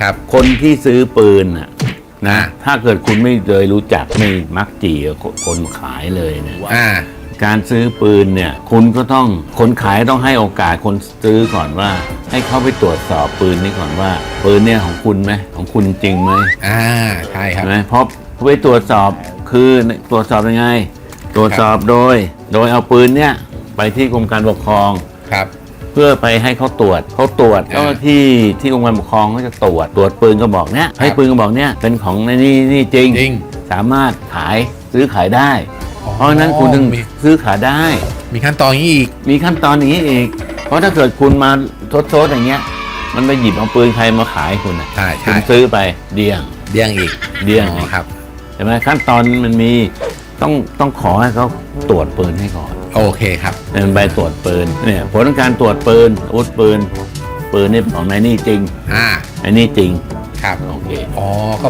ครับ คนที่ซื้อปืนน่ะนะ ถ้าเกิดคุณไม่เคยรู้จักไม่มักจีกับคนขายเลยเนี่ยอ่า การซื้อปืนเนี่ย คุณก็ต้องคนขายต้องให้โอกาสคนซื้อก่อนว่า ให้เขาไปตรวจสอบปืนนี้ก่อนว่า ปืนเนี่ยของคุณไหมของคุณจริงไหมอ่า ใช่ครับ ใช่ไหมเพราะไปตรวจสอบคือตรวจสอบยังไง ตรวจสอบโดย โดยเอาปืนเนี่ยไปที่กรมการปกครอง ครับ เพื่อไปให้เขาตรวจเขาตรวจอ่าเจ้าหน้าที่ที่กรมการปกครองเขาจะตรวจตรวจปืนกระบอกเนี้ยให้ปืนกระบอกเนี้ยเป็นของในนี่นี่จริง จริง สามารถขายซื้อขายได้อ๋อเพราะฉะนั้นคุณถึงมีซื้อขายได้ มีขั้นตอนอย่างนี้อีก มีขั้นตอนอย่างนี้อีก เพราะถ้าเกิดคุณมาโทษๆอย่างเงี้ย มันไปหยิบเอาปืนใครมาขายคุณอะใช่ใช่ คุณซื้อไปเดี่ยงเดี้ยงอีกเดี่ยงอ๋อครับ ใช่ไหมขั้นตอนมันมีต้องต้องขอให้เขาตรวจปืนให้ก่อน โอเคครับเป็นใบตรวจปืนเนี่ยผลของการตรวจปืนอาวุธปืน ปืนนี่ของนายนี่จริงอ่าไอ้นี่จริงครับโอเค อ๋อก็